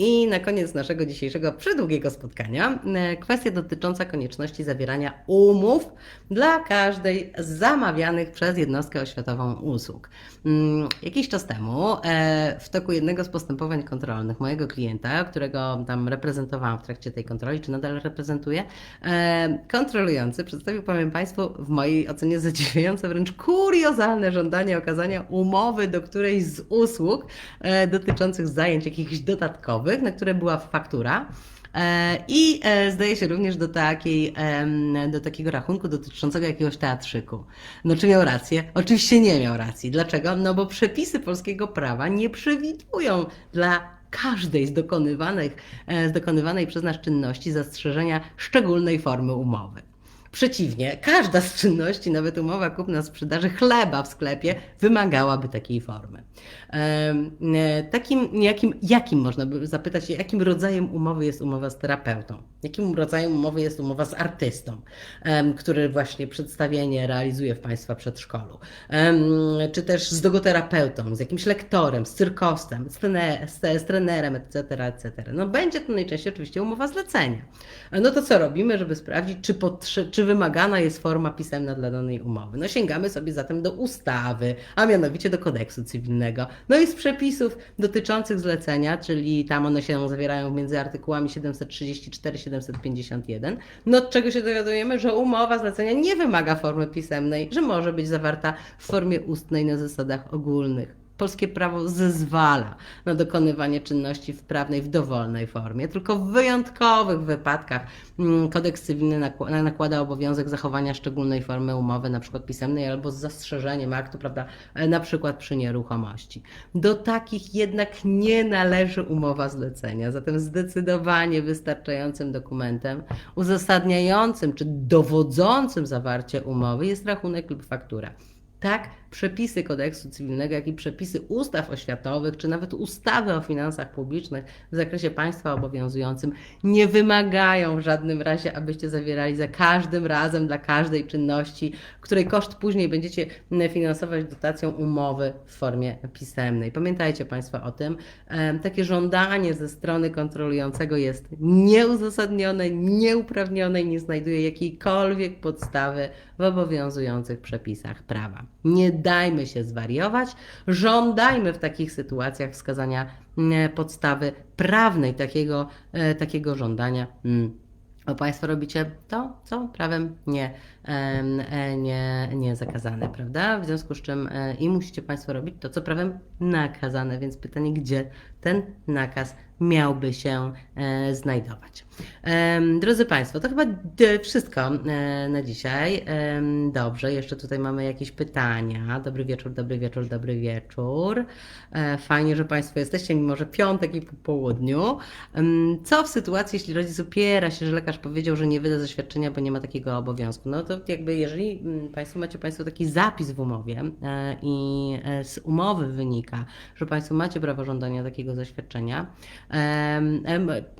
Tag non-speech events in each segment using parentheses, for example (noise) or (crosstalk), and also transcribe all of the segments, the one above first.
I na koniec naszego dzisiejszego przedługiego spotkania e, kwestia dotycząca konieczności zawierania umów dla każdej z zamawianych przez jednostkę oświatową usług. Mm, Jakiś czas temu e, w toku jednego z postępowań kontrolnych mojego klienta, którego tam reprezentowałam w trakcie tej kontroli, czy nadal reprezentuję, e, kontrolujący przedstawił, powiem Państwu, w mojej ocenie zadziwiające, wręcz kuriozalne żądanie okazania umowy do którejś z usług dotyczących zajęć jakichś dodatkowych, na które była faktura. E, I e, zdaje się również do, takiej, do takiego rachunku dotyczącego jakiegoś teatrzyku. No czy miał rację? Oczywiście nie miał racji. Dlaczego? No bo przepisy polskiego prawa nie przewidują dla każdej z dokonywanych, e, z dokonywanej przez nas czynności zastrzeżenia szczególnej formy umowy. Przeciwnie, każda z czynności, nawet umowa kupna-sprzedaży chleba w sklepie, wymagałaby takiej formy. E, Takim, jakim, jakim można by zapytać jakim rodzajem umowy jest umowa z terapeutą? Jakim rodzajem umowy jest umowa z artystą, który właśnie przedstawienie realizuje w Państwa przedszkolu? Czy też z logoterapeutą, z jakimś lektorem, z cyrkostem, z, trene, z, z trenerem, etc., etc. No będzie to najczęściej oczywiście umowa zlecenia. No to co robimy, żeby sprawdzić, czy, potrze- czy wymagana jest forma pisemna dla danej umowy? No sięgamy sobie zatem do ustawy, a mianowicie do kodeksu cywilnego. No i z przepisów dotyczących zlecenia, czyli tam one się zawierają między artykułami 734-751. No od czego się dowiadujemy? Że umowa zlecenia nie wymaga formy pisemnej, że może być zawarta w formie ustnej na zasadach ogólnych. Polskie prawo zezwala na dokonywanie czynności prawnej w dowolnej formie, tylko w wyjątkowych wypadkach mm, kodeks cywilny nakł- nakłada obowiązek zachowania szczególnej formy umowy, na przykład pisemnej albo z zastrzeżeniem aktu, prawda, e, na przykład przy nieruchomości. Do takich jednak nie należy umowa zlecenia, zatem zdecydowanie wystarczającym dokumentem uzasadniającym czy dowodzącym zawarcie umowy jest rachunek lub faktura. Tak, przepisy kodeksu cywilnego, jak i przepisy ustaw oświatowych, czy nawet ustawy o finansach publicznych w zakresie państwa obowiązującym nie wymagają w żadnym razie, abyście zawierali za każdym razem dla każdej czynności, której koszt później będziecie finansować dotacją umowy w formie pisemnej. Pamiętajcie Państwo o tym. Takie żądanie ze strony kontrolującego jest nieuzasadnione, nieuprawnione i nie znajduje jakiejkolwiek podstawy w obowiązujących przepisach prawa. Nie dajmy się zwariować, żądajmy w takich sytuacjach wskazania mm, podstawy prawnej takiego, e, takiego żądania. Mm. Bo Państwo robicie to, co prawem nie, e, nie, nie zakazane, prawda? W związku z czym e, i musicie Państwo robić to, co prawem nakazane, więc pytanie, gdzie ten nakaz miałby się e, znajdować. Drodzy Państwo, to chyba wszystko e, na dzisiaj. Dobrze, jeszcze tutaj mamy jakieś pytania. Dobry wieczór, dobry wieczór, dobry wieczór. E, Fajnie, że Państwo jesteście, mimo że piątek i po południu. Co w sytuacji, jeśli rodzic upiera się, że lekarz powiedział, że nie wyda zaświadczenia, bo nie ma takiego obowiązku? No to jakby, jeżeli mm, Państwo macie Państwo taki zapis w umowie i z umowy wynika, że Państwo macie prawo żądania takiego zaświadczenia,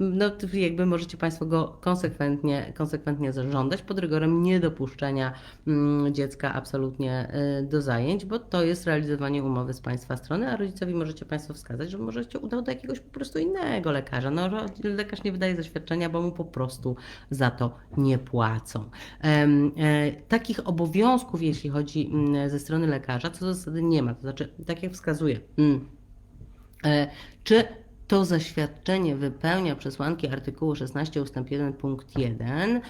no jakby możecie Państwo go konsekwentnie, konsekwentnie zażądać pod rygorem niedopuszczenia mm, dziecka absolutnie y, do zajęć, bo to jest realizowanie umowy z Państwa strony, a rodzicowi możecie Państwo wskazać, że możecie udał do jakiegoś po prostu innego lekarza. No, lekarz nie wydaje zaświadczenia, bo mu po prostu za to nie płacą. E, takich obowiązków, jeśli chodzi mm, ze strony lekarza, co do zasady nie ma. To znaczy, tak jak wskazuje, mm, Czy to zaświadczenie wypełnia przesłanki artykułu 16 ust. 1 punkt 1 em,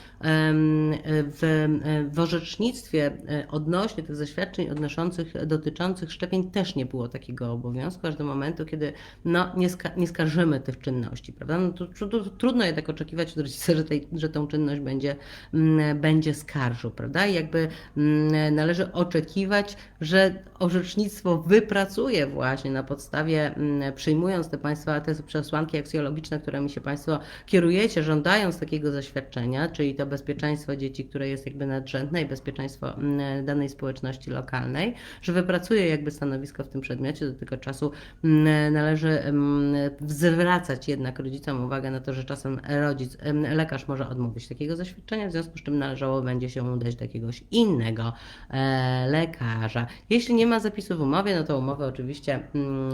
w, w orzecznictwie e, odnośnie tych zaświadczeń odnoszących, dotyczących szczepień też nie było takiego obowiązku, aż do momentu, kiedy no, nie, ska, nie skarżymy tych czynności, prawda? No to, to, to trudno jednak oczekiwać od rodzica, że, tej, że tą czynność będzie, będzie skarżył, prawda? I jakby należy oczekiwać, że orzecznictwo wypracuje właśnie na podstawie, przyjmując te Państwa te przesłanki aksjologiczne, którymi się Państwo kierujecie, żądając takiego zaświadczenia, czyli to bezpieczeństwo dzieci, które jest jakby nadrzędne i bezpieczeństwo mm, danej społeczności lokalnej, że wypracuje jakby stanowisko w tym przedmiocie. Do tego czasu mm, należy mm, zwracać jednak rodzicom uwagę na to, że czasem rodzic, lekarz może odmówić takiego zaświadczenia, w związku z czym należało będzie się udać do jakiegoś innego e, lekarza. Jeśli nie ma zapisu w umowie, no to umowy oczywiście,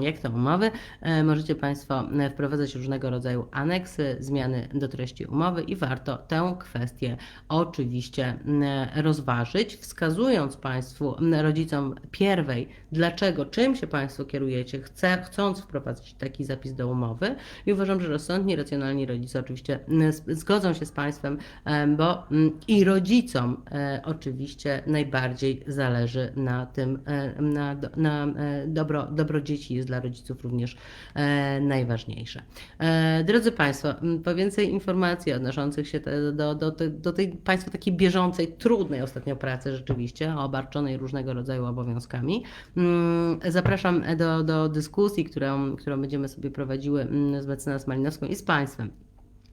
jak to umowy, e, możecie Państwo e, wprowadzać różnego rodzaju aneksy, zmiany do treści umowy i warto tę kwestię oczywiście e, rozważyć, wskazując Państwu, rodzicom pierwej, dlaczego, czym się Państwo kierujecie, chce, chcąc wprowadzić taki zapis do umowy. I uważam, że rozsądni, racjonalni rodzice oczywiście zgodzą się z Państwem, em, bo i rodzicom e, oczywiście najbardziej zależy na tym, e, na, na e, dobro, dobro dzieci jest dla rodziców również e, najważniejsze. E, Drodzy Państwo, po więcej informacji odnoszących się do, do, do tej Państwa takiej bieżącej, trudnej ostatnio pracy rzeczywiście, obarczonej różnego rodzaju obowiązkami, mm, zapraszam do, do dyskusji, którą, którą będziemy sobie prowadziły mm, z mecenas Malinowską i z Państwem.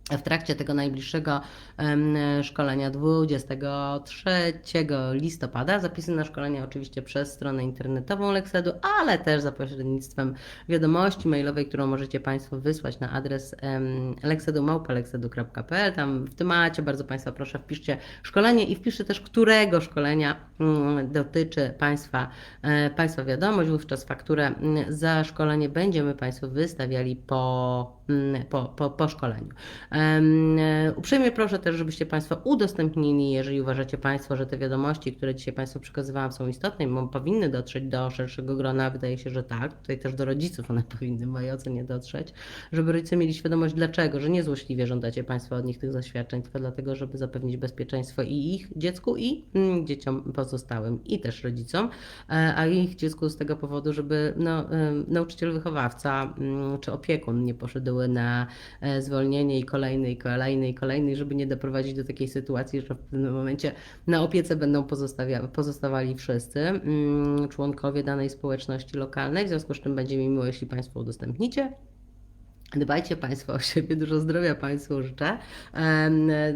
W trakcie tego najbliższego szkolenia 23 listopada, zapisy na szkolenie oczywiście przez stronę internetową Leksedu, ale też za pośrednictwem wiadomości mailowej, którą możecie Państwo wysłać na adres em, leksedumałpa.leksedu.pl. Tam w temacie bardzo Państwa proszę wpiszcie szkolenie i wpiszcie też, którego szkolenia mm, dotyczy Państwa, e, Państwa wiadomość. Wówczas fakturę mm, za szkolenie będziemy Państwu wystawiali po, mm, po, po, po szkoleniu. E, Uprzejmie proszę też, żebyście Państwo udostępnili, jeżeli uważacie Państwo, że te wiadomości, które dzisiaj Państwu przekazywałam są istotne i powinny dotrzeć do szerszego grona. Wydaje się, że tak. Tutaj też do rodziców one (laughs) powinny w mojej ocenie dotrzeć, żeby rodzice mieli świadomość dlaczego, że nie złośliwie żądacie Państwo od nich tych zaświadczeń, tylko dlatego, żeby zapewnić bezpieczeństwo i ich dziecku i mm, dzieciom pozostałym i też rodzicom, e, a ich dziecku z tego powodu, żeby no, nauczyciel wychowawca mm, czy opiekun nie poszedł na e, zwolnienie i kolejny, i kolejny, i kolejny, żeby nie doprowadzić do takiej sytuacji, że w pewnym momencie na opiece będą pozostawali wszyscy mm, członkowie danej społeczności lokalnej. W związku z czym będzie mi miło, jeśli Państwo udostępnicie. Dbajcie Państwo o siebie, dużo zdrowia Państwu życzę.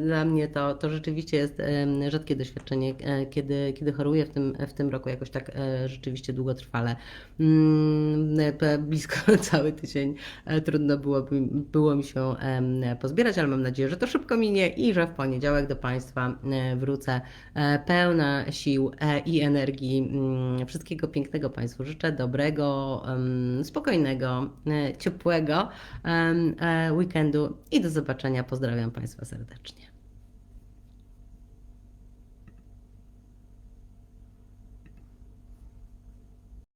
Dla mnie to, to rzeczywiście jest rzadkie doświadczenie, e, kiedy, kiedy choruję w tym, w tym roku jakoś tak e, rzeczywiście długotrwale. Mm, e, Blisko (laughs) cały tydzień trudno było, było mi się pozbierać, ale mam nadzieję, że to szybko minie i że w poniedziałek do Państwa wrócę pełna sił i energii. Mm, Wszystkiego pięknego Państwu życzę, dobrego, spokojnego, ciepłego weekendu i do zobaczenia. Pozdrawiam Państwa serdecznie.